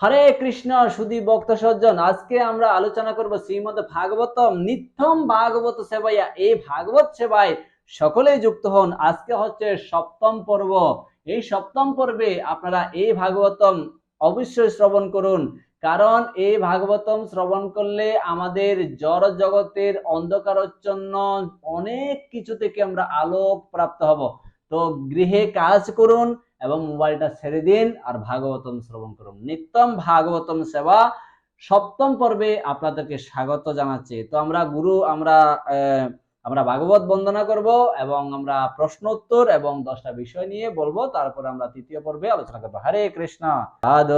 হরে কৃষ্ণ সুদী ভক্ত সজ্জন। আজকে আমরা আলোচনা করব শ্রীমদ ভাগবতম, নিত্যম ভাগবত সেবাইয়া এই ভাগবত সেবায় সকলেই যুক্ত হন। আজকে হচ্ছে সপ্তম পর্ব। এই সপ্তম পর্বে আপনারা এই ভাগবতম অবশ্যই শ্রবণ করুন। কারণ এই ভাগবতম শ্রবণ করলে আমাদের জড় জগতের অন্ধকারচ্ছন্ন অনেক কিছু থেকে আমরা আলোক প্রাপ্ত হব। তো গৃহে কাজ করুন এবং মোবাইলটা ছেড়ে দিন আর ভাগবতম শ্রবণ করুন। নিত্যম ভাগবতম সেবা। সপ্তম পর্বে আপনাদেরকে স্বাগত জানাচ্ছি। তো আমরা গুরু, আমরা আমরা ভাগবত বন্দনা করব এবং আমরা প্রশ্ন উত্তর এবং দশটা বিষয় নিয়ে বলব। তারপর আমরা তৃতীয় পর্বে আলোচনা করব। হরে কৃষ্ণ। আদ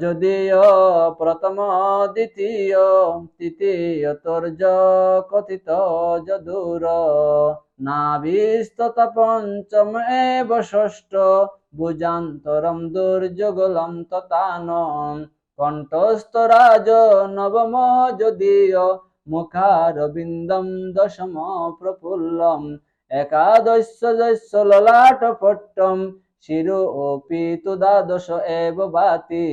যদিও প্রথম, দ্বিতীয় তৃতীয় তোর্য কথিত যদুর, নাভিস্তত পঞ্চম এব ষষ্ঠ, ভুজান্তরম দুর্যোগলম ততানম কণ্ঠস্থরাজ নবম যদিও মুখারবিন্দম দশম প্রফুল্লম একাদশ দশ ললাট পট্টম শিরো অপি তু দ্বাদশ এব বাতি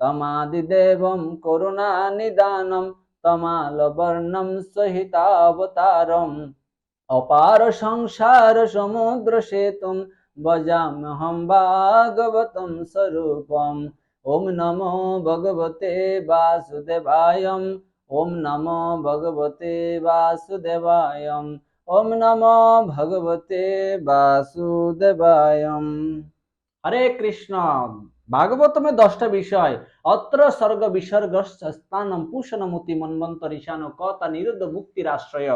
তমাদিদেবম করুণা নিদানম তমালবর্ণম সহিতাবতারম অপার সংসার সমুদ্র সেতুম ভজাম্যহম ভাগবতম স্বরূপম ওম নমো ভগবতে বাসুদেবায়ম ওম নমো ভগবতে বাসুদেবায়ম। ওম নমো ভগবতে বাসুদেবায়ম। হরে কৃষ্ণ। ভাগবতমে দশটা বিষয়। অত্র স্বর্গ বিসর্গ স্থানম পুষণমতি মন্বন্তর ঈশান কথা নিরুদ্ধ মুক্তির আশ্রয়।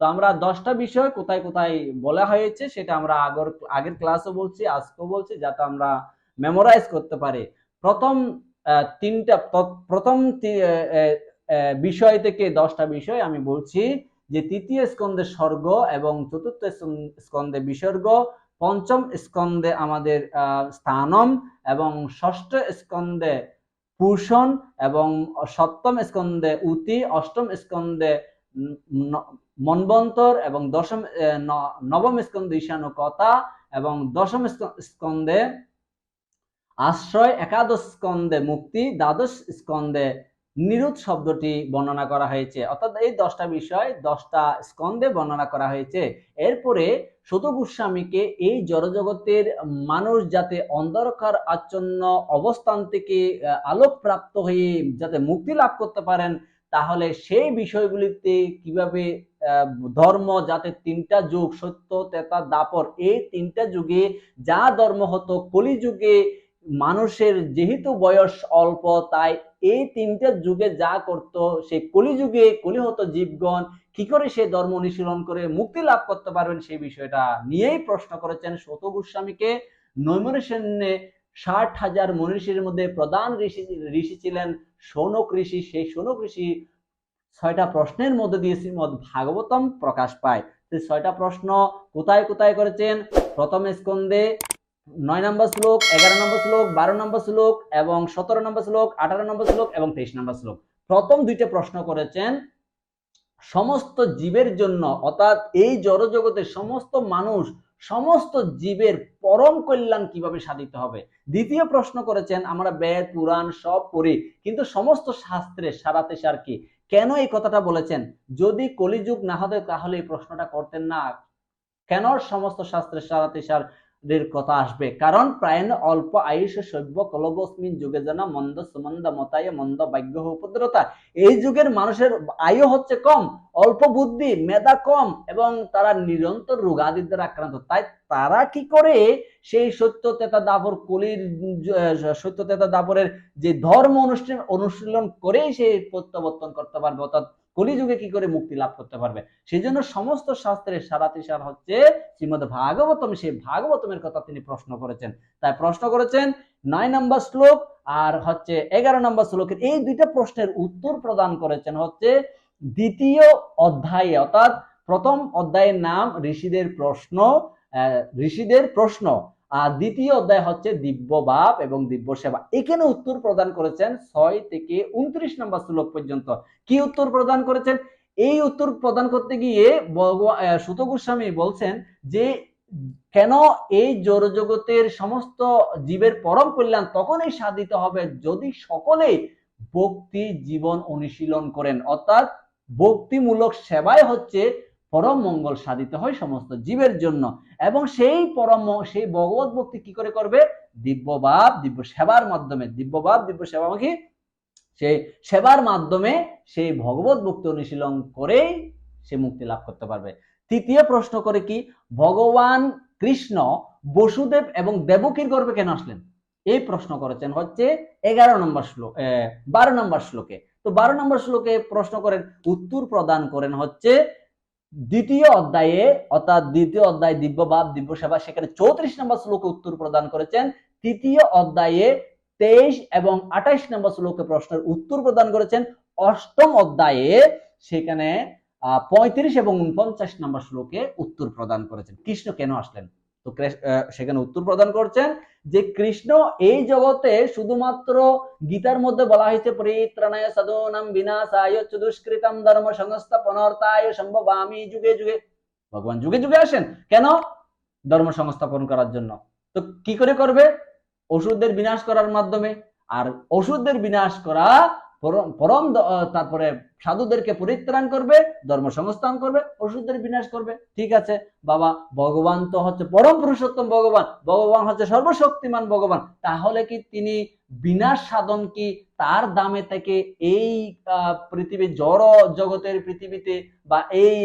তো আমরা দশটা বিষয় কোথায় কোথায় বলা হয়েছে সেটা আমরা আগর আগের ক্লাসও বলছি, আজকেও বলছি, যাতে আমরা মেমোরাইজ করতে পারি। প্রথম তিনটা প্রথম বিষয় থেকে দশটা বিষয় আমি বলছি যে তৃতীয় স্কন্ধে স্বর্গ এবং চতুর্থ স্কন- স্কন্ধে বিসর্গ, পঞ্চম স্কন্ধে আমাদের স্থানম এবং ষষ্ঠ স্কন্ধে পুষণ এবং সপ্তম স্কন্ধে উতি, অষ্টম স্কন্ধে ন- এবং দশম নবম স্কন্ধে ঈশানু কথা এবং দশম স্ক- স্কন্ধে আশ্রয়, একাদশ স্কন্ধে মুক্তি, দ্বাদশ স্কন্ধে নিরুৎ শব্দটি বর্ণনা করা হয়েছে। অর্থাৎ এই দশটা বিষয়, দশটা স্কন্ধে বর্ণনা করা হয়েছে। এরপরে শত গোস্বামীকে এই জড়জগতের মানুষ যাতে অন্ধকার আচ্ছন্ন অবস্থান থেকে আলোকপ্রাপ্ত হয়ে যাতে মুক্তি লাভ করতে পারেন, তাহলে সেই বিষয়গুলিতে কীভাবে ধর্ম যাতে তিনটা যুগ, সত্য, তেতা, দাপর, এই তিনটা যুগে যা ধর্ম হতো, কলিযুগে মানুষের যেহেতু বয়স অল্প, তাই এই তিনটা যুগে যা করত, সেই কলিযুগে কলি হতো জীবগণ, কি করে সে ধর্ম অনুশীলন করে মুক্তি লাভ করতে পারবেন সেই বিষয়টা নিয়েই প্রশ্ন করেছেন শত গোস্বামীকে। নৈমনসেন্নে ষাট হাজার মনীষীর মধ্যে প্রধান ঋষি ঋষি ছিলেন সৌনক ঋষি। সেই সৌনক ঋষি ছয়টা প্রশ্নের মধ্যে দিয়ে শ্রীমদ ভাগবতম প্রকাশ পায়। সেই ছয়টা প্রশ্ন কোথায় কোথায় করেছেন? প্রথম স্কন্ধে নয় নম্বর শ্লোক, এগারো নম্বর শ্লোক, বারো নম্বর শ্লোক এবং সতেরো নম্বর শ্লোক, আঠারো নম্বর শ্লোক এবং তেইশ নম্বর শ্লোক। প্রথম দুইটা প্রশ্ন করেছেন, সমস্ত জীবের জন্য, অর্থাৎ এই জড়জগতের সমস্ত মানুষ, সমস্ত জীবের পরম কল্যাণ কীভাবে সাধিত হবে? দ্বিতীয় প্রশ্ন করেছেন, আমরা বেদ, পুরাণ সব করি কিন্তু সমস্ত শাস্ত্রে সারাতে সার কি? কেন এই কথাটা বলেছেন? যদি কলিযুগ না হতো, তাহলে এই প্রশ্নটা করতেন না। কেন সমস্ত শাস্ত্রের সারাতে সার? এর কথা আসবে। কারণ প্রায় অল্প আয়ুষ সভ্য কলবস্মিন যুগে জানা মন্দ সুমন্দ মতায়, মন্দ ভাগ্য উপদ্রতা। এই যুগের মানুষের আয়ু হচ্ছে কম, অল্প বুদ্ধি, মেধা কম এবং তারা নিরন্তর রোগাদির দ্বারা আক্রান্ত। তাই তারা কি করে সেই সত্য তেতা দাপর কলির সত্য তেতা দাপরের যে ধর্ম অনুষ্ঠান, অনুশীলন করেই সে প্রত্যাবর্তন করতে পারবে? অর্থাৎ কলিযুগে কি করে মুক্তি লাভ করতে পারবে? সেই জন্য সমস্ত শাস্ত্রের সারাতিসার হচ্ছে শ্রীমদ ভাগবতম। সেই ভাগবতমের কথা তিনি প্রশ্ন করেছেন। তাই প্রশ্ন করেছেন, নয় নম্বর শ্লোক আর হচ্ছে এগারো নম্বর শ্লোকের এই দুইটা প্রশ্নের উত্তর প্রদান করেছেন হচ্ছে দ্বিতীয় অধ্যায়ে। অর্থাৎ প্রথম অধ্যায়ের নাম ঋষিদের প্রশ্ন ঋষিদের প্রশ্ন। দ্বিতীয় অধ্যায় হচ্ছে দিব্য ভাব এবং দিব্য সেবা। এখানে উত্তর প্রদান করেছেন ছয় থেকে উনত্রিশ নম্বর শ্লোক পর্যন্ত। কি উত্তর প্রদান করেছেন? এই উত্তর প্রদান করতে গিয়ে সুত গোস্বামী বলছেন যে, কেন এই জড়জগতের সমস্ত জীবের পরম কল্যাণ তখনই সাধিত হবে যদি সকলে ভক্তি জীবন অনুশীলন করেন? অর্থাৎ ভক্তিমূলক সেবাই হচ্ছে পরম মঙ্গল সাধিত হয় সমস্ত জীবের জন্য। এবং সেই পরম, সেই ভগবত ভক্তি কি করে করবে? দিব্যভাব দিব্য সেবার মাধ্যমে। দিব্যভাব দিব্য সেবা মানে কি? সেই সেবার মাধ্যমে সেই ভগবত ভক্তি অনুশীলন করেই সে মুক্তি লাভ করতে পারবে। তৃতীয় প্রশ্ন করে কি? ভগবান কৃষ্ণ বসুদেব এবং দেবকীর গর্ভে কেন আসলেন? এই প্রশ্ন করেছেন হচ্ছে এগারো নম্বর শ্লোক বারো নম্বর শ্লোকে। তো বারো নম্বর শ্লোকে প্রশ্ন করেন, উত্তর প্রদান করেন হচ্ছে দ্বিতীয় অধ্যায়ে, অর্থাৎ দ্বিতীয় অধ্যায় দিব্য ভাব, দিব্য সেবা, সেখানে চৌত্রিশ নম্বর শ্লোকে উত্তর প্রদান করেছেন। তৃতীয় অধ্যায়ে তেইশ এবং আঠাইশ নম্বর শ্লোকে প্রশ্নের উত্তর প্রদান করেছেন। অষ্টম অধ্যায়ে সেখানে পঁয়ত্রিশ এবং উনপঞ্চাশ নম্বর শ্লোকে উত্তর প্রদান করেছেন। কৃষ্ণ কেন আসলেন? তো সেখানে উত্তর প্রদান করছেন। যে কৃষ্ণ এই জগতে শুধুমাত্র গীতার মধ্যে বলা হয়েছে, পরিত্রাণায় সাধনাম বিনাশায় চ দুষ্কৃতম ধর্ম সংস্থাপনার্থায় সম্ভবামি যুগে যুগে। ভগবান যুগে যুগে আসেন। কেন? ধর্ম সংস্থাপন করার জন্য। তো কি করে করবে? অসুরদের বিনাশ করার মাধ্যমে। আর অসুরদের বিনাশ করা পরম তারপরে সাধুদেরকে পরিত্রাণ করবে, ধর্ম সংস্থান করবে অসুরদের বিনাশ করবে। ঠিক আছে? বাবা, ভগবান তো হচ্ছে পরম পুরুষোত্তম ভগবান ভগবান হচ্ছে সর্বশক্তিমান ভগবান। তাহলে কি তিনি বিনাশ সাধন কি তার দামে থেকে এই পৃথিবী জড় জগতের পৃথিবীতে বা এই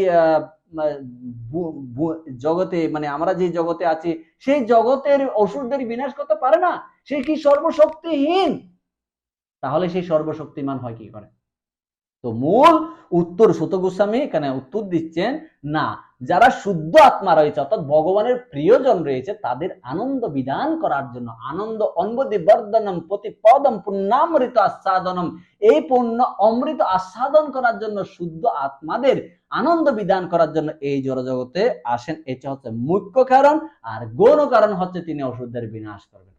জগতে মানে আমরা যে জগতে আছি, সেই জগতের অসুরদের বিনাশ করতে পারে না। সে কি সর্বশক্তিহীন? তাহলে সেই সর্বশক্তিমান হয় কি করে? তো মূল উত্তর সুত গোস্বামী এখানে উত্তর দিচ্ছেন, না, যারা শুদ্ধ আত্মা রয়েছে, অর্থাৎ ভগবানের প্রিয়জন রয়েছে, তাদের আনন্দ বিধান করার জন্য, আনন্দ অনবদি বর্ধনম প্রতিপদম পুণ্যামৃত আস্বাদনম, এই পুণ্য অমৃত আস্বাদন করার জন্য শুদ্ধ আত্মাদের আনন্দ বিধান করার জন্য এই জড়জগতে আসেন। এটা হচ্ছে মুখ্য কারণ, আর গৌণ কারণ হচ্ছে তিনি অসুরদের বিনাশ করবেন।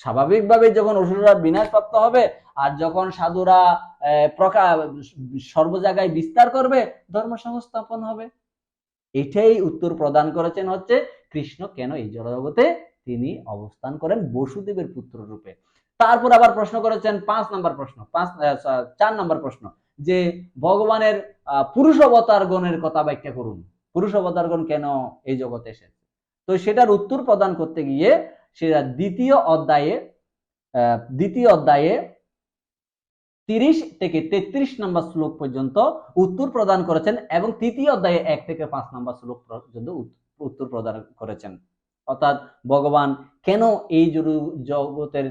স্বাভাবিকভাবে যখন অসুররা বিনাশ প্রাপ্ত হবে আর যখন সাধুরা প্রকা, সর্ব জায়গায় বিস্তার করবে ধর্ম সংস্থাপন হবে। এটাই উত্তর প্রদান করেছেন হচ্ছে কৃষ্ণ, কেন এই জড়জগতে তিনি অবস্থান করেন বসুদেবের পুত্র রূপে। তারপর আবার প্রশ্ন করেছেন পাঁচ নম্বর প্রশ্ন, পাঁচ চার নম্বর প্রশ্ন, যে ভগবানের পুরুষ অবতার গণের কথা ব্যাখ্যা করুন। পুরুষ অবতার গণ কেন এই জগতে এসেছে? তো সেটার উত্তর প্রদান করতে গিয়ে সেটা দ্বিতীয় অধ্যায়ে দ্বিতীয় অধ্যায়ে তিরিশ থেকে তেত্রিশ নম্বর শ্লোক পর্যন্ত উত্তর প্রদান করেছেন এবং তৃতীয় অধ্যায়ে এক থেকে পাঁচ নম্বর শ্লোক পর্যন্ত উত্তর প্রদান করেছেন। অর্থাৎ ভগবান কেন এই জগতের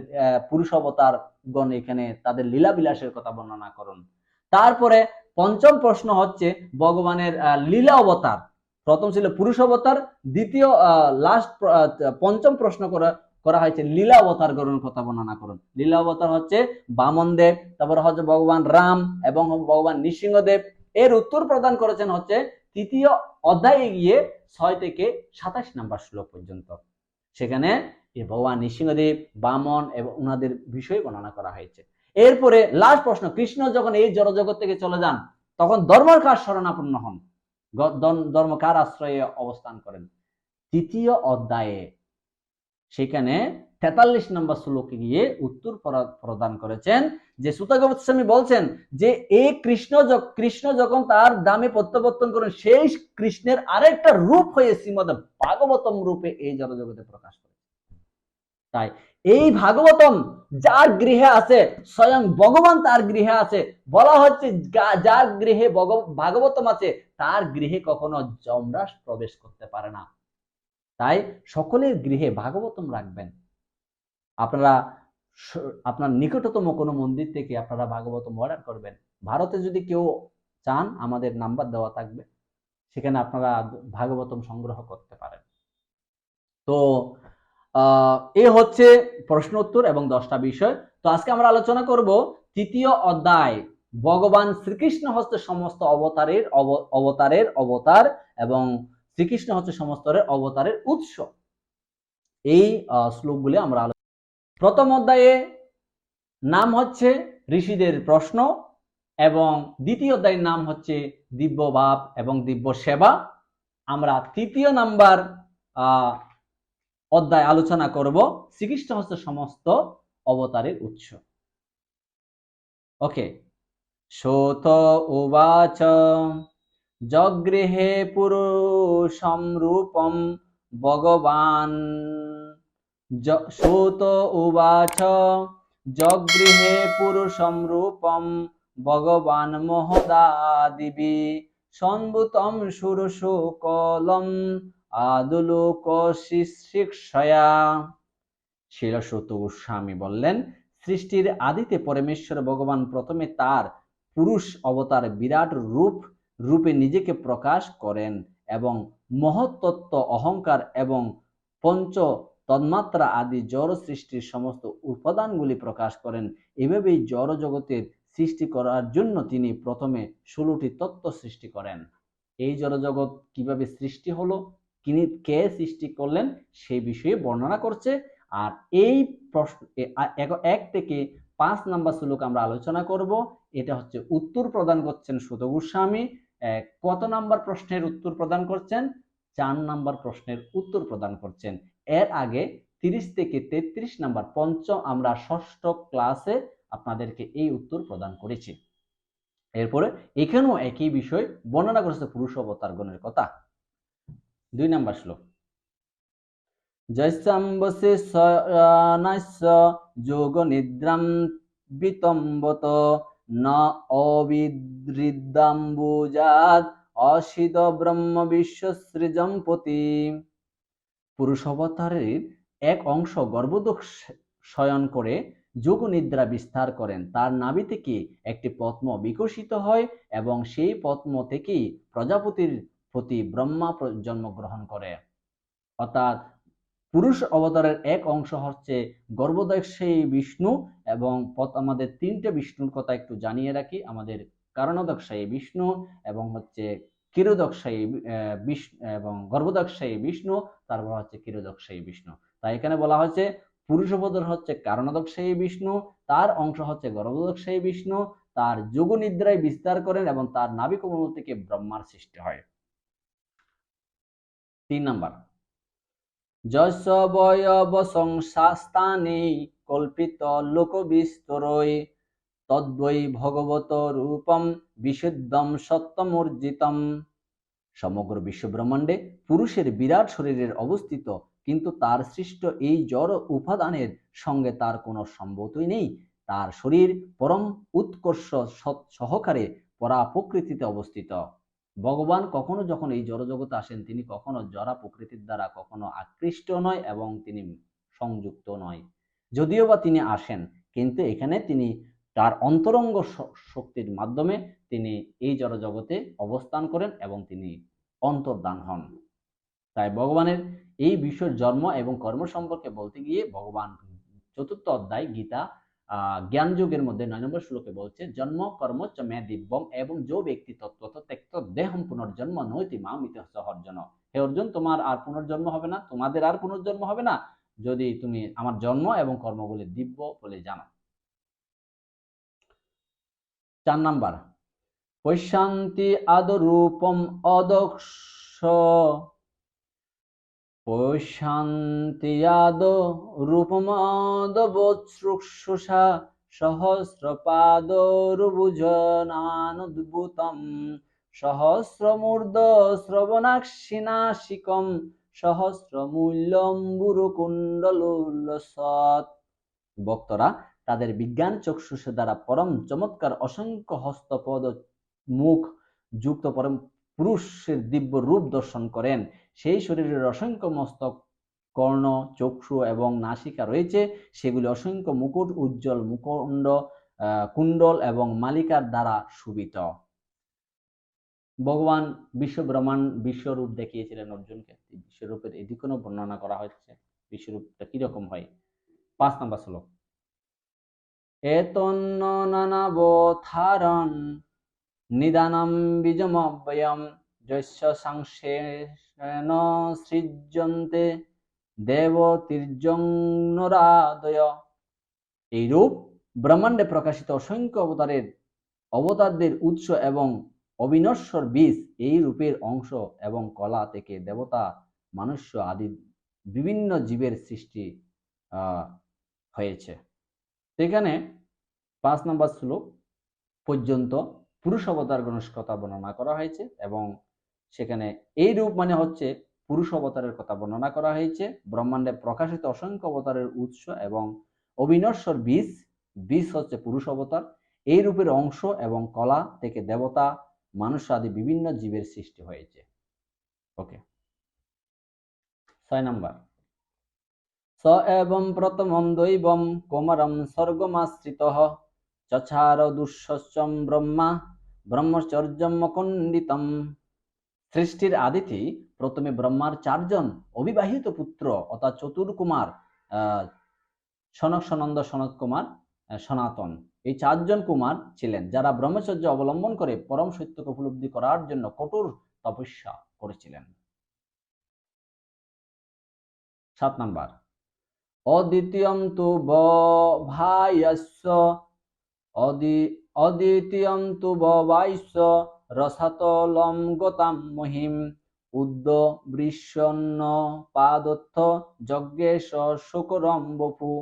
পুরুষ অবতার গণ এখানে তাদের লীলা বিলাসের কথা বর্ণনা করুন? তারপরে পঞ্চম প্রশ্ন হচ্ছে ভগবানের লীলা অবতার। প্রথম ছিল পুরুষ অবতার, দ্বিতীয় লাস্ট পঞ্চম প্রশ্ন করা করা হয়েছে লীলা অবতার গণের কথা বর্ণনা করুন। লীলা অবতার হচ্ছে বামন দেব, তারপরে হচ্ছে ভগবান রাম এবং ভগবান নৃসিংহদেব। এর উত্তর প্রদান করেছেন হচ্ছে তৃতীয় অধ্যায়ে গিয়ে ছয় থেকে সাতাশ নাম্বার শ্লোক পর্যন্ত। সেখানে ভগবান নৃসিংহদেব, বামন এবং ওনাদের বিষয় বর্ণনা করা হয়েছে। এরপরে লাস্ট প্রশ্ন, কৃষ্ণ যখন এই জড়জগৎ থেকে চলে যান, তখন ধর্মের কার শরণাপন্ন হন। ধর্ম- কার আশ্রয়ে অবস্থান করেন? তৃতীয় অধ্যায়ে। সেখানে তেতাল্লিশ নম্বর শ্লোকে গিয়ে উত্তর প্রদান করেছেন যে সুতা গোস্বামী বলছেন যে এই কৃষ্ণ কৃষ্ণ যখন তার দামে প্রত্যাবর্তন করেন, সেই কৃষ্ণের আরেকটা রূপ হয়ে শ্রীমদ ভাগবতম রূপে এই জগতে প্রকাশ করে তাই এই ভাগবতম যার গৃহে আছে, স্বয়ং ভগবান তার গৃহে আছে। বলা হচ্ছে যার গৃহে ভাগবতম আছে, তার গৃহে কখনো যমরাজ প্রবেশ করতে পারে না। তাই সকলের গৃহে ভাগবতম রাখবেন। আপনারা আপনার নিকটতম কোনো মন্দির থেকে আপনারা ভাগবতম অর্ডার করবেন। ভারতে যদি কেউ চান, আমাদের নাম্বার দেওয়া থাকবে। সেখানে আপনারা ভাগবতম সংগ্রহ করতে পারেন। তো এ হচ্ছে প্রশ্ন উত্তর এবং দশটা বিষয়। তো আজকে আমরা আলোচনা করব তৃতীয় অধ্যায়, ভগবান শ্রীকৃষ্ণ হচ্ছে সমস্ত অবতারের অব- অবতারের অবতার এবং শ্রীকৃষ্ণ হচ্ছে সমস্ত অবতারের উৎস। এই শ্লোকগুলি আমরা আলো- প্রথম অধ্যায়ে নাম হচ্ছে ঋষিদের প্রশ্ন এবং দ্বিতীয় অধ্যায়ের নাম হচ্ছে দিব্য ভাব এবং দিব্য সেবা আমরা তৃতীয় নাম্বার অধ্যায় আলোচনা করব শ্রীকৃষ্ণ হচ্ছে সমস্ত অবতারের উৎস। ওকে শোত উবাচ জগৃহে পুরুষম রূপম ভগবান। শোত উবাচ জগৃহে পুরুষম রূপম ভগবান মহদা মহদাদিবি সম্ভূতম সুরশুকলম আদুলোক শিক্ষয়া। শিলসুত গোস্বামী বললেন, সৃষ্টির আদিতে পরমেশ্বর ভগবান প্রথমে তার পুরুষ অবতার বিরাট রূপ, রূপে নিজেকে প্রকাশ করেন এবং মহত্তত্ত্ব অহংকার এবং পঞ্চ তন্মাত্রা আদি জড় সৃষ্টির সমস্ত উপাদানগুলি প্রকাশ করেন। এভাবেই জড় জগতের সৃষ্টি করার জন্য তিনি প্রথমে ষোলোটি তত্ত্ব সৃষ্টি করেন। এই জড়জগৎ কীভাবে সৃষ্টি হলো? তিনি কে সৃষ্টি করলেন সেই বিষয়ে বর্ণনা করছে। আর এই প্রশ্ন এক- থেকে পাঁচ নাম্বার শ্লোক আমরা আলোচনা করব। এটা হচ্ছে উত্তর প্রদান করছেন সুত গোস্বামী কত নাম্বার প্রশ্নের উত্তর প্রদান করছেন? চার নাম্বার প্রশ্নের উত্তর প্রদান করছেন। এর আগে তিরিশ থেকে তেত্রিশ নাম্বার পঞ্চম আমরা ষষ্ঠ ক্লাসে আপনাদেরকে এই উত্তর প্রদান করেছি। এরপরে এখানেও একই বিষয় বর্ণনা করেছে পুরুষ অবতার গণের কথা। দুই নাম্বার শ্লোক। শয়নাস্য যোগ নিদ্রাম বিতম্বত ন অবিদৃদ্দাম্বুজাত অসিত ব্রহ্ম অবতারের এক অংশ গর্ভদোষ শয়ন করে যোগ নিদ্রা বিস্তার করেন। তার নাভি থেকে একটি পদ্ম বিকশিত হয় এবং সেই পদ্ম থেকেই প্রজাপতির প্রতি ব্রহ্মা জন্মগ্রহণ করে। অর্থাৎ পুরুষ অবতারের এক অংশ হচ্ছে গর্ভদক্ষী বিষ্ণু এবং পথ, আমাদের তিনটে বিষ্ণুর কথা একটু জানিয়ে রাখি। আমাদের কারণদক্ষায়ী বিষ্ণু এবং হচ্ছে কিরোদক্ষায়ী বিষ্ণু এবং গর্ভদক্ষায়ী বিষ্ণু, তারপর হচ্ছে কিরোদক্ষায়ী বিষ্ণু। তাই এখানে বলা হয়েছে পুরুষ অবতার হচ্ছে কারণদক্ষায়ী বিষ্ণু, তার অংশ হচ্ছে গর্ভদক্ষায়ী বিষ্ণু, তার যোগ নিদ্রায় বিস্তার করেন এবং তার নাবিকমল থেকে ব্রহ্মার সৃষ্টি হয়। তিন নাম্বার। যশ বয়ব সংস্থানে কল্পিত লোক বিস্তরয় তদ্বৈ ভগবত রূপম বিশুদ্ধম সত্যমর্জিতম। সমগ্র বিশ্বব্রহ্মাণ্ডে পুরুষের বিরাট শরীরের অবস্থিত, কিন্তু তার সৃষ্ট এই জড় উপাদানের সঙ্গে তার কোনো সম্বতই নেই। তার শরীর পরম উৎকর্ষ সহকারে পরা প্রকৃতিতে অবস্থিত। ভগবান কখনো যখন এই জড়জগতে আসেন, তিনি কখনো জরা প্রকৃতির দ্বারা কখনো আকৃষ্ট নয় এবং তিনি সংযুক্ত নয়। যদিও বা তিনি আসেন, কিন্তু এখানে তিনি তার অন্তরঙ্গ শক্তির মাধ্যমে তিনি এই জড়জগতে অবস্থান করেন এবং তিনি অন্তর্দান হন। তাই ভগবানের এই বিশ্বের জন্ম এবং কর্ম সম্পর্কে বলতে গিয়ে ভগবান চতুর্থ অধ্যায় গীতা জ্ঞান যুগের মধ্যে নয় নম্বর শ্লোকে বলছে, জন্ম, কর্ম, চ দিব্যম এবং যে ব্যক্তি তত্ত্ব ত্যক্ত দেহম পুনর্জন্ম নৈতি মামিত সহর্জন হে অর্জুন, তোমার আর পুনর্জন্ম হবে না, তোমাদের আর পুনর্জন্ম হবে না, যদি তুমি আমার জন্ম এবং কর্মগুলি দিব্য বলে জানো। চার নাম্বার, পৈশান্তি আদরূপম অদক্ষ। পৈশান্তিয়াদ রূপমাদবশ্রুষা সহস্রপাদ রুভুজনানুদ্ভুতম সহস্রমূর্ধ শ্রবণাক্ষিনাশিকম সহস্রমূল্যম্বুরকুণ্ডলোল্লসৎ বক্তরা তাদের বিজ্ঞান চক্ষুষ দ্বারা পরম চমৎকার অসংখ্য হস্তপদ মুখ যুক্ত পরম পুরুষের দিব্য রূপ দর্শন করেন। সেই শরীরের অসংখ্য মস্তক, কর্ণ, চক্ষু এবং নাসিকা রয়েছে। সেগুলি অসংখ্য মুকুট, উজ্জ্বল মুকুণ্ড কুণ্ডল এবং মালিকার দ্বারা শোভিত। ভগবান বিশ্ব ব্রহ্মাণ্ড বিশ্বরূপ দেখিয়েছিলেন অর্জুনকে। এই বিশ্বরূপের এদিকেও বর্ণনা করা হচ্ছে বিশ্বরূপটা কীরকম হয়? পাঁচ নম্বর শ্লোক। এতন্ন নানাবথারণ নিদানম বীজমব্যয়ম যস্য সংশেষেণ সৃজ্যন্তে দেব তীর্যংনরাদয় এইরূপ ব্রহ্মাণ্ডে প্রকাশিত অসংখ্য অবতারের, অবতারদের উৎস এবং অবিনশ্বর বীজ এই রূপের অংশ এবং কলা থেকে দেবতা, মনুষ্য আদি বিভিন্ন জীবের সৃষ্টি হয়েছে। সেখানে পাঁচ নম্বর শ্লোক পর্যন্ত পুরুষ অবতার গণেশ কথা বর্ণনা করা হয়েছে এবং সেখানে এই রূপ মানে হচ্ছে পুরুষ অবতারের কথা বর্ণনা করা হয়েছে। ব্রহ্মাণ্ডে প্রকাশিত অসংখ্য অবতারের উৎস এবং অবিনশ্বর বীজ বীজ হচ্ছে পুরুষ অবতার। এই রূপের অংশ এবং কলা থেকে দেবতা মানুষ আদি বিভিন্ন জীবের সৃষ্টি হয়েছে। ওকে ছয় নাম্বার। স এবং প্রথমম দৈবম কোমরম স্বর্গমাশ্রিত চছার দুঃস্বচ্ছম ব্রহ্মা ব্রহ্মচর্যম মকণ্ডিতম। সৃষ্টির আদিতে প্রথমে ব্রহ্মার চারজন অবিবাহিত পুত্র অর্থাৎ চতুর্কুমার আহ, সনক সনন্দ সনত কুমার সনাতন। এই চারজন কুমার ছিলেন যারা ব্রহ্মচর্য অবলম্বন করে পরম সত্যকে উপলব্ধি করার জন্য কঠোর তপস্যা করেছিলেন। সাত নাম্বার। অদ্বিতীয়ম তু ভাইস্য অদি, অদ্বিতীয়ম তু বৈশ্য রসাতলম গতাম মহিম উদ্য বৃষন্ন পাদত্থ যজ্ঞেশ শুকরম বপু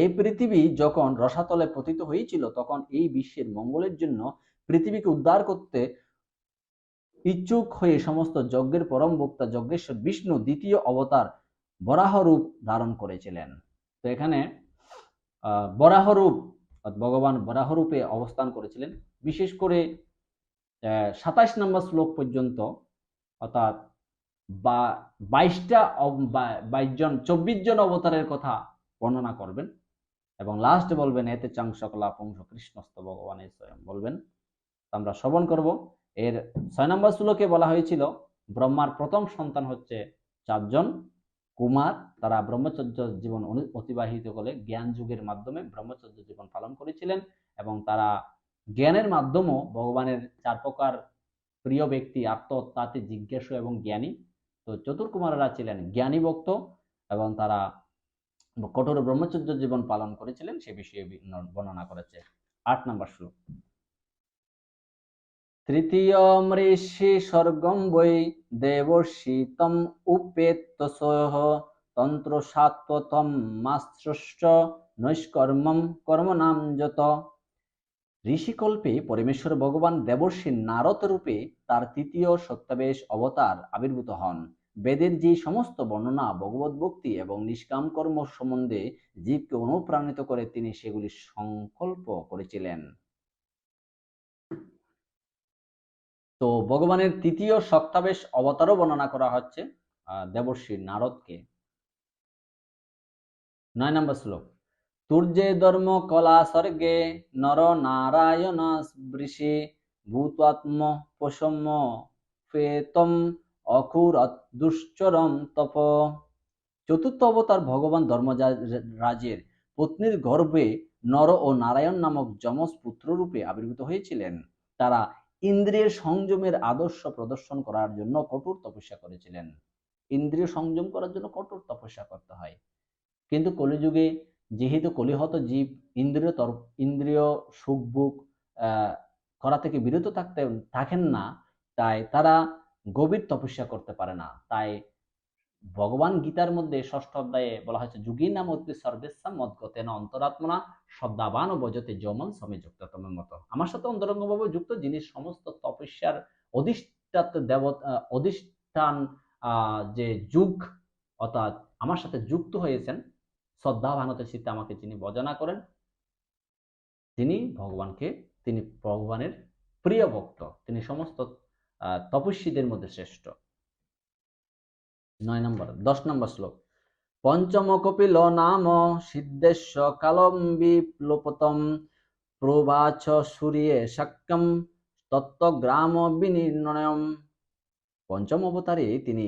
এই পৃথিবী যখন রসাতলে পতিত হয়েছিল, তখন এই বিশ্বের মঙ্গলের জন্য পৃথিবীকে উদ্ধার করতে ইচ্ছুক হয়ে সমস্ত যজ্ঞের পরম বক্তা যজ্ঞেশ্বর বিষ্ণু দ্বিতীয় অবতার বরাহ রূপ ধারণ করেছিলেন। তো এখানে বরাহ রূপ ভগবান বরাহ রূপে অবস্থান করেছিলেন। বিশেষ করে সাতাইশ নম্বর শ্লোক পর্যন্ত, অর্থাৎ বা, বাইশটা বাইশ জন, চব্বিশ জন অবতারের কথা বর্ণনা করবেন। এবং লাস্ট বলবেন, এতে চাং সকলা পুংস কৃষ্ণস্ত ভগবানের স্বয়ং বলবেন। আমরা শ্রবণ করব। এর ছয় নম্বর শ্লোকে বলা হয়েছিল, ব্রহ্মার প্রথম সন্তান হচ্ছে চারজন। কুমার তারা ব্রহ্মচর্য জীবন অতিবাহিত করে জ্ঞান যুগের মাধ্যমে ব্রহ্মচর্য জীবন পালন করেছিলেন এবং তারা জ্ঞানের মাধ্যমেও ভগবানের চার প্রকার প্রিয় ব্যক্তি, আত্মহত্যাতে জিজ্ঞাসু এবং জ্ঞানী। তো চতুর্কুমারেরা ছিলেন জ্ঞানী ভক্ত এবং তারা কঠোর ব্রহ্মচর্য জীবন পালন করেছিলেন, সে বিষয়ে বর্ণনা করেছে। আট নম্বর শ্লোক। তৃতীয় মৃষি স্বর্গম বৈ দেবর্ষি তম উপেত্ত সহ তন্ত্র সাত্বতম মাস্ত্রশ্চ নৈষ্কর্মম কর্ম নাম যত। ঋষিকল্পে পরমেশ্বর ভগবান দেবর্ষি নারদ রূপে তার তৃতীয় সত্যাবেশ অবতার আবির্ভূত হন। বেদের যে সমস্ত বর্ণনা, ভগবত ভক্তি এবং নিষ্কাম কর্ম সম্বন্ধে জীবকে অনুপ্রাণিত করে তিনি সেগুলি সংকল্প করেছিলেন। তো ভগবানের তৃতীয় সত্তাবেশ অবতারও বর্ণনা করা হচ্ছে দেবর্ষি নারদকে। নয় নম্বর শ্লোক। তুর্যে ধর্ম কলা স্বর্গে নর নারায়ণ বৃষি ভূতাত্ম পোষম্য ফেতম অখুর দুশ্চরম তপ। চতুর্থ অবতার ভগবান ধর্মরাজের পত্নীর গর্ভে নর ও নারায়ণ নামক যমজ পুত্ররূপে আবির্ভূত হয়েছিলেন। তারা ইন্দ্রিয়ের সংযমের আদর্শ প্রদর্শন করার জন্য কঠোর তপস্যা করেছিলেন। ইন্দ্রিয় সংযম করার জন্য কঠোর তপস্যা করতে হয়। কিন্তু কলিযুগে যেহেতু কলিহত জীব ইন্দ্রিয় তর ইন্দ্রিয় সুখ বুক আহ, করা থেকে বিরত থাকতে থাকেন না তাই তারা গভীর তপস্যা করতে পারে না। তাই ভগবান গীতার মধ্যে ষষ্ঠ অধ্যায়ে বলা হয়েছে যুগী নাম অতি সর্বেশা মদগতেন অন্তরাত্মনা শব্দাবান ও বজতে যমন সমে যুক্ত তোমার মতো। আমার সাথে অন্তরঙ্গভাবে যুক্ত, যিনি সমস্ত তপস্যার অধিষ্ঠাত দেবতা অধিষ্ঠান যে যুগ, অর্থাৎ আমার সাথে যুক্ত হয়েছেন, শ্রদ্ধাভানতে চিত্তে আমাকে যিনি বজনা করেন, তিনি ভগবানকে, তিনি ভগবানের প্রিয় ভক্ত। তিনি সমস্ত তপস্বীদের মধ্যে শ্রেষ্ঠ। নয় নম্বর, দশ নম্বর শ্লোক। পঞ্চম কপিল নাম সিদ্ধেশ্ব কালম বিপ্লপতম প্রবাচ সূর্যে শাক্যম তত্ত্বগ্রাম বিনির্ণয়ম। পঞ্চম অবতারে তিনি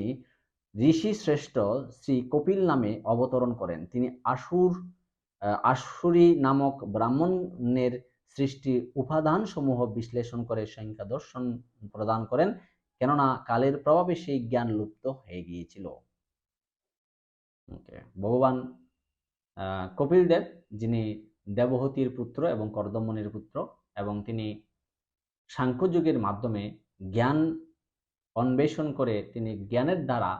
ঋষি শ্রেষ্ঠ শ্রী কপিল নামে অবতরণ করেন। তিনি আসুর আশুরি নামক ব্রাহ্মণের সৃষ্টি উপাদান সমূহ বিশ্লেষণ করে সংখ্যা দর্শন প্রদান করেন, কেননা কালের প্রভাবে সেই জ্ঞান লুপ্ত হয়ে গিয়েছিল। ভগবান কপিল দেব যিনি দেবহতীর পুত্র এবং কর্দমণির পুত্র এবং তিনি সাংখ্য যুগের মাধ্যমে জ্ঞান অন্বেষণ করে তিনি জ্ঞানের দ্বারা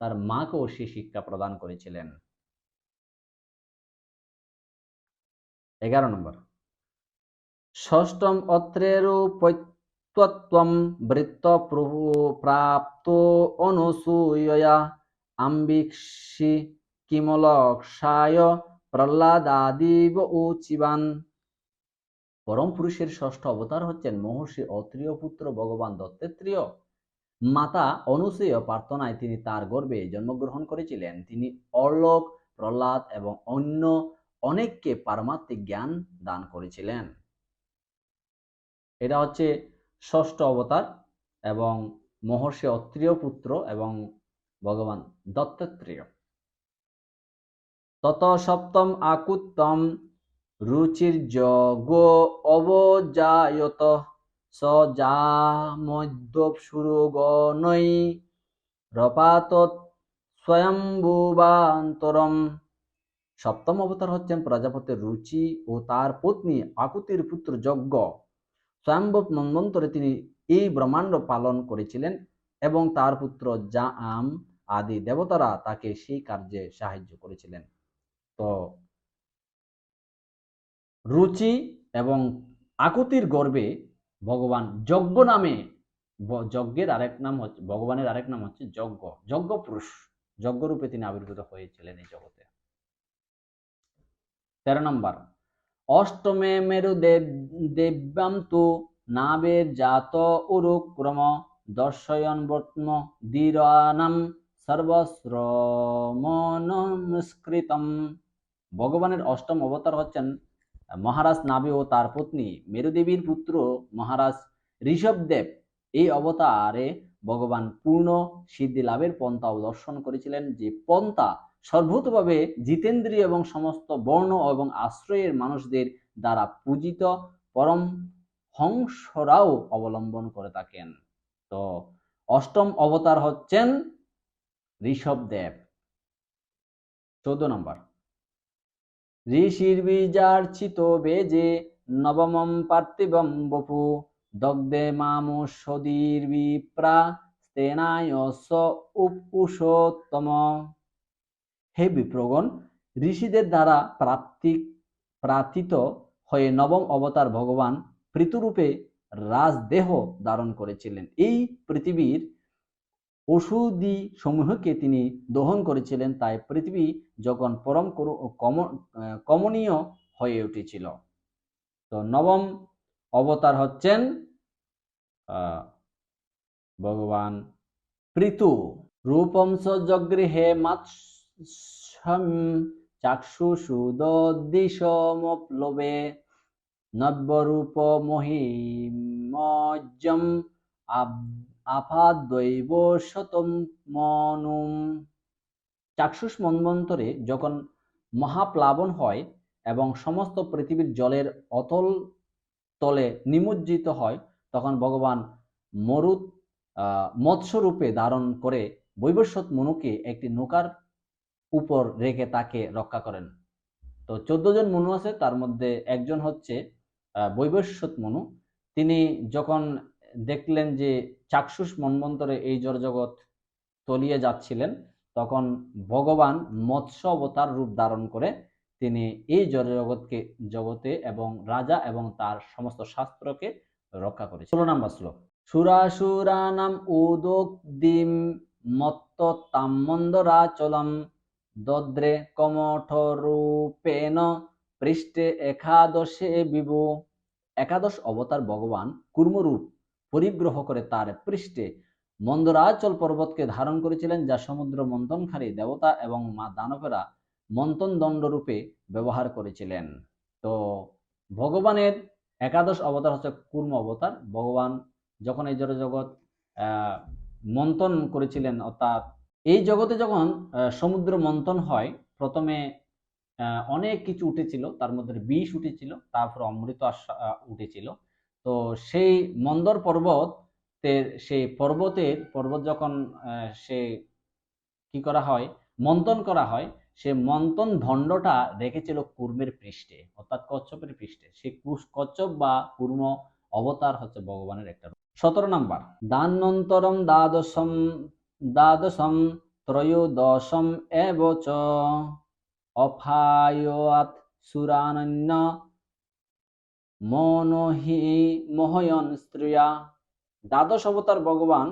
তার মাকেও সে শিক্ষা প্রদান করেছিলেন। এগারো নম্বর ষষ্ঠম অত্রেরু পৈত্যত্বম বৃত্ত প্রাপ্ত অনুসূয়া আম্বিক্ষি কিমলক্ষায় প্রহ্লাদাদিব উচিবান। পরম পুরুষের ষষ্ঠ অবতার হচ্ছেন মহর্ষি অত্রিয় পুত্র ভগবান দত্তেত্রীয়। মাতা অনুসূয় প্রার্থনায় তিনি তার গর্বে জন্মগ্রহণ করেছিলেন। তিনি অলোক প্রহ্লাদ এবং অন্য অনেককে পারমাত্মিক জ্ঞান দান করেছিলেন। এটা হচ্ছে ষষ্ঠ অবতার এবং মহর্ষি অত্রিয় পুত্র এবং ভগবান দত্তাত্রেয়। তত সপ্তম আকুত্তম রুচির যোগ অবজায়ত স যা মধ্য সুরগণৈ রপাত স্বয়ম্ভুবান্তরম। সপ্তম অবতার হচ্ছেন প্রজাপতির রুচি ও তার পত্নী আকুতির পুত্র যজ্ঞ। স্বয়ম্ভব মন্বন্তরে তিনি এই ব্রহ্মাণ্ড পালন করেছিলেন এবং তার পুত্র যা আম আদি দেবতারা তাকে সেই কার্যে সাহায্য করেছিলেন। তো রুচি এবং আকুতির গর্বে ভগবান যজ্ঞ নামে যজ্ঞের আরেক নাম হচ্ছে, ভগবানের আরেক নাম হচ্ছে যজ্ঞ যজ্ঞ পুরুষ যজ্ঞরূপে তিনি আবির্ভূত হয়েছিলেন এই জগতে। তেরো নম্বর অষ্টমে মেরু দেব দেব্যাম তু নাবের জাত উরুক্রম দর্শয়ন বর্তম দীরানাম সর্বশ্রমনস্কৃতম ভগবানের অষ্টম অবতার হচ্ছেন মহারাজ নাবি ও তার পত্নী মেরুদেবীর পুত্র মহারাজ ঋষভদেব। এই অবতারে ভগবান পূর্ণ সিদ্ধি লাভের পন্থা দর্শন করেছিলেন যে পন্থা সর্বতভাবে জিতেন্দ্রীয় এবং সমস্ত বর্ণ এবং আশ্রয়ের মানুষদের দ্বারা পূজিত পরম হংসরাও অবলম্বন করে থাকেন। তো অষ্টম অবতার হচ্ছেন ঋষভদেব চৌদ্দ নম্বর। ঋষির বেজে নবমম পার্থিবম বপু দগ্ধে বিপ্রা স্তেনায় উপুষোত্তম হে বিপ্রগণ, ঋষিদের দ্বারা প্রাপ্তি প্রার্থিত হয়ে নবম অবতার ভগবান পৃথুরূপে রাজদেহ ধারণ করেছিলেন। এই পৃথিবীর ওষুধি সমূহকে তিনি দহন করেছিলেন, তাই পৃথিবী যখন পরম কমনীয় হয়ে উঠেছিল। তো নবম অবতার হচ্ছেন ভগবান পৃথু রূপম সজগৃহে মাৎসম চাক্ষুষুদিশমপ্লবে নব্যরূপ মহিমজ্জম আপাদৈব শতম মনুম। চাক্ষুষ মন্বন্তরে যখন মহাপ্লাবন হয় এবং সমস্ত পৃথিবীর জলের অতল তলে নিমজ্জিত হয়, তখন ভগবান মরুত মৎস্যরূপে ধারণ করে বৈবস্বত মনুকে একটি নৌকার উপর রেখে তাকে রক্ষা করেন। তো চোদ্দ জন মনু আছে, তার মধ্যে একজন হচ্ছে বৈবস্বত মনু। তিনি যখন দেখলেন যে চাক্ষুষ মন্বন্তরে এই জড়জগৎ তলিয়ে যাচ্ছিলেন, তখন ভগবান মৎস্য অবতার রূপ ধারণ করে তিনি এই জড়জগৎকে, জগতে এবং রাজা এবং তার সমস্ত শাস্ত্রকে রক্ষা করেছে ষোলো নাম্বার শ্লোক। সুরাসুরানাম উদোদ্দিম মত্ত তাম্মন্দরাচলম দদ্রে কমঠ রূপেণ পৃষ্ঠে একাদশে বিভু। একাদশ অবতার ভগবান কুর্মরূপ পরিগ্রহ করে তার পৃষ্ঠে মন্দরাচল পর্বতকে ধারণ করেছিলেন, যা সমুদ্র মন্থনকারী দেবতা এবং মা দানবেরা মন্থন দণ্ডরূপে ব্যবহার করেছিলেন। তো ভগবানের একাদশ অবতার হচ্ছে কুর্ম অবতার। ভগবান যখন এই জগৎ মন্থন করেছিলেন অর্থাৎ এই জগতে যখন সমুদ্র মন্থন হয়, প্রথমে অনেক কিছু উঠেছিল, তার মধ্যে বিষ উঠেছিল, তারপর অমৃত উঠেছিল। তো সেই মন্দর পর্বতের সেই পর্বতের, পর্বত যখন সে কি করা হয়, মন্থন করা হয়, সে মন্থন দণ্ডটা রেখেছিল কুর্মের পৃষ্ঠে, অর্থাৎ কচ্ছপের পৃষ্ঠে। সেই কচ্ছপ বা কুর্ম অবতার হচ্ছে ভগবানের একটা সতেরো নাম্বার দানন্তরম দ্বাদশম দ্বাদশম ত্রয়োদশম এব চ অফায়াত সুরানন্য মনহি মহয়ন স্ত্রিয়া দ্বাদশ অবতার ভগবান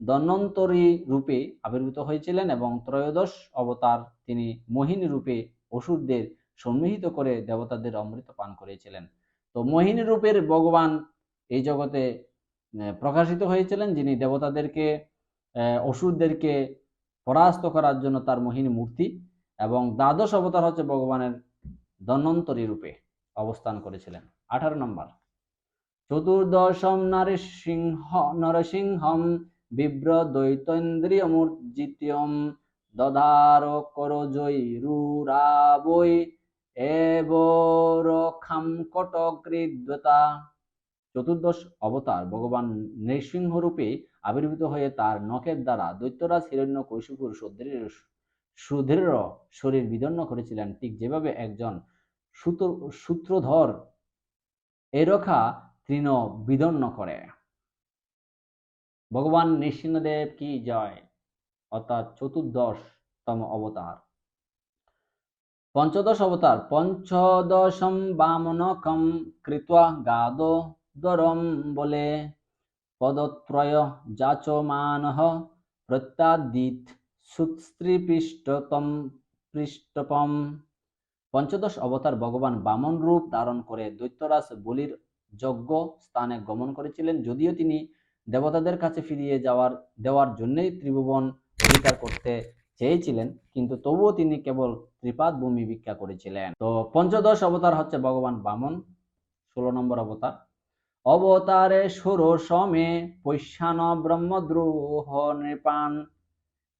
ধন্বন্তরী রূপে আবির্ভূত হয়েছিলেন এবং ত্রয়োদশ অবতার তিনি মোহিনী রূপে অসুরদের সম্মিলিত করে দেবতাদের অমৃত পান করেছিলেন তো মোহিনী রূপের ভগবান এই জগতে প্রকাশিত হয়েছিলেন যিনি দেবতাদেরকে অসুরদেরকে পরাস্ত করার জন্য তার মোহিনী মূর্তি এবং দ্বাদশ অবতার হচ্ছে ভগবানের ধন্বন্তরী রূপে অবস্থান করেছিলেন। আঠারো নম্বর। চতুর্দশম নরসিংহ, নরসিংহম বিব্র দৈতেন্দ্রিয়মূর্জিত্যম দধার করজৈরুরাবৈ এবরখাম কটকৃদ্যতা চতুর্দশ অবতার ভগবান নৃসিংহ রূপে আবির্ভূত হয়ে তার নখের দ্বারা দৈত্যরাজ, হিরণ্য কৈশুকুর সুদৃঢ় সুদৃঢ় শরীর বিদন্ন করেছিলেন। ঠিক যেভাবে একজন সূত্র সূত্রধর এরখা তৃণ বিদন্ন করে। ভগবান নৃসিংহদেব কি জয়? অর্থাৎ চতুর্দশতম অবতার। পঞ্চদশ অবতার। পঞ্চদশম বামনকম কৃত্বা গাদ দরম বলে। পদত্রয় যাচমানহ প্রত্যাদিত সুস্ত্রীপৃষ্টতম পৃষ্ঠপম। পঞ্চদশ অবতার ভগবান বামন রূপ ধারণ করে দৈত্যরাজ বলির যজ্ঞ স্থানে গমন করেছিলেন। যদিও তিনি দেবতাদের কাছে ফিরিয়ে যাওয়ার, দেওয়ার জন্যই ত্রিভুবন অধিকার করতে চেয়েছিলেন, কিন্তু তবুও তিনি কেবল ত্রিপাদ ভূমি ভিক্ষা করেছিলেন। তো পঞ্চদশ অবতার হচ্ছে ভগবান বামন, ষোলো নম্বর অবতার। অবতারে সুর সমে পৈশ্যান ব্রহ্মদ্রোহ নৃপান।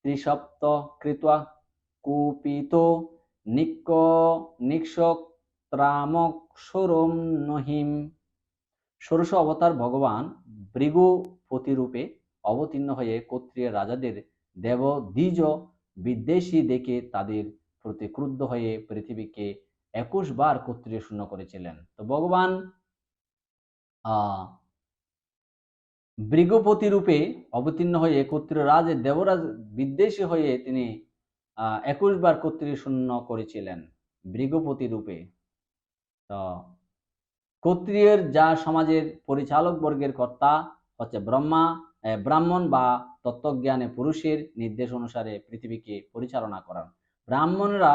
ত্রিসপ্ত কৃত্বা কুপিত নিক নিক্ষক ত্রামক সরম নহিম। ষোড়শ অবতার ভগবান ভৃগুপতি রূপে অবতীর্ণ হয়ে ক্ষত্রিয় রাজাদের দেব দ্বিজ বিদ্বেষী দেখে তাদের প্রতি ক্রুদ্ধ হয়ে পৃথিবীকে একুশ বার ক্ষত্রিয় শূন্য করেছিলেন। তো ভগবান আহ রূপে অবতীর্ণ হয়ে ক্ষত্রিয় রাজের দেবরাজ বিদ্বেষী হয়ে তিনি একুশ বার ক্ষত্রিয় শূন্য করেছিলেন ভৃগুপতি রূপে। তো, ক্ষত্রিয়ের যা সমাজের পরিচালক বর্গের কর্তা হচ্ছে ব্রহ্মা ব্রাহ্মণ বা তত্ত্বজ্ঞানে পুরুষের নির্দেশ অনুসারে পৃথিবীকে পরিচালনা করান। ব্রাহ্মণরা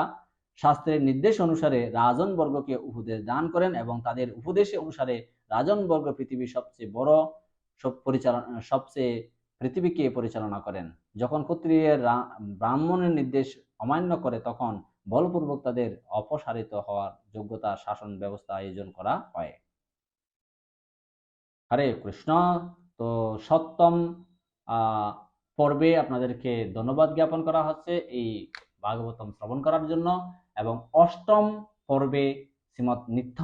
শাস্ত্রের নির্দেশ অনুসারে রাজন বর্গকে উপদেশ দান করেন এবং তাদের উপদেশে অনুসারে রাজন বর্গ পৃথিবীর সবচেয়ে বড় সব পরিচালনা, সবচেয়ে পৃথিবীকে পরিচালনা করেন। যখন ক্ষত্রিয়ের ব্রাহ্মণের নির্দেশ অমান্য করে, তখন বলপূর্বক তাদের অপসারিত হওয়ার যোগ্যতা শাসন ব্যবস্থা আয়োজন করা হয়। হরে কৃষ্ণ। তো সপ্তম পর্বে আপনাদেরকে ধন্যবাদ জ্ঞাপন করা হচ্ছে এই ভাগবতম শ্রবণ করার জন্য। এবং অষ্টম পর্বে শ্রীমৎ নিত্য